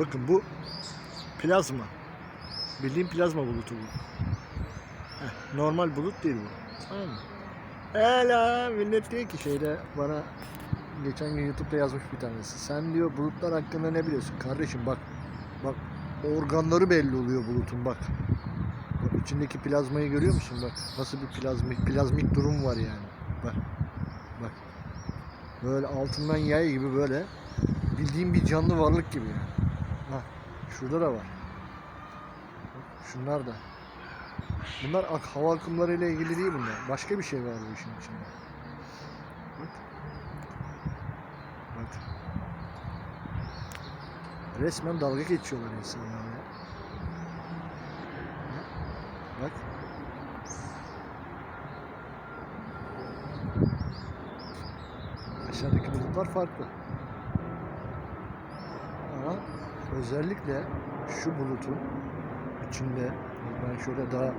Bakın bu plazma. Bildiğin plazma bulutu bu. Heh, normal bulut değil bu. Tamam mı? Ela millet diyor ki şeyde bana geçen gün YouTube'da yazmış bir tanesi. Sen diyor bulutlar hakkında ne biliyorsun? Kardeşim bak bak organları belli oluyor bulutun bak. Bak içindeki plazmayı görüyor musun? Bak nasıl bir plazmik plazmik durum var yani. Bak. Bak. Böyle altından yay gibi böyle bildiğin bir canlı varlık gibi yani. Şurada da var. Şunlar da. Bunlar ak hava akımlarıyla ilgili değil bunlar. Başka bir şey var bu işin içinde. Bak. Bak. Resmen dalga geçiyorlar insanlarla. Bak. Aşağıdaki bulutlar farklı. Özellikle şu bulutun içinde ben şöyle daha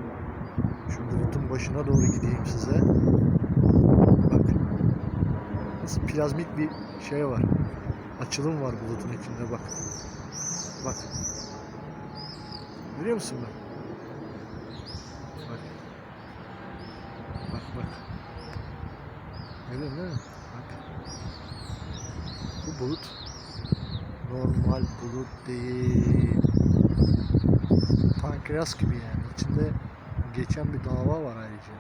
şu bulutun başına doğru gideyim size. Bak. Nasıl plazmik bir şey var. Açılım var bulutun içinde bak. Bak. Görüyor musun bak? Bak. Bak bak. Değil mi? Bak. Bu bulut normal bulut değil. Pankreas gibi yani. İçinde geçen bir dava var ayrıca.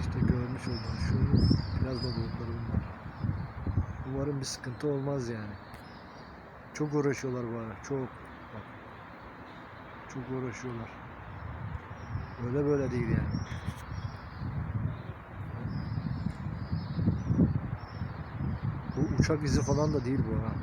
İşte görmüş olduğunuz şu plazma bulutları bunlar. Umarım bir sıkıntı olmaz yani. Çok uğraşıyorlar bu ara. Çok. Çok uğraşıyorlar. Öyle böyle değil yani. Bu uçak izi falan da değil bu ha.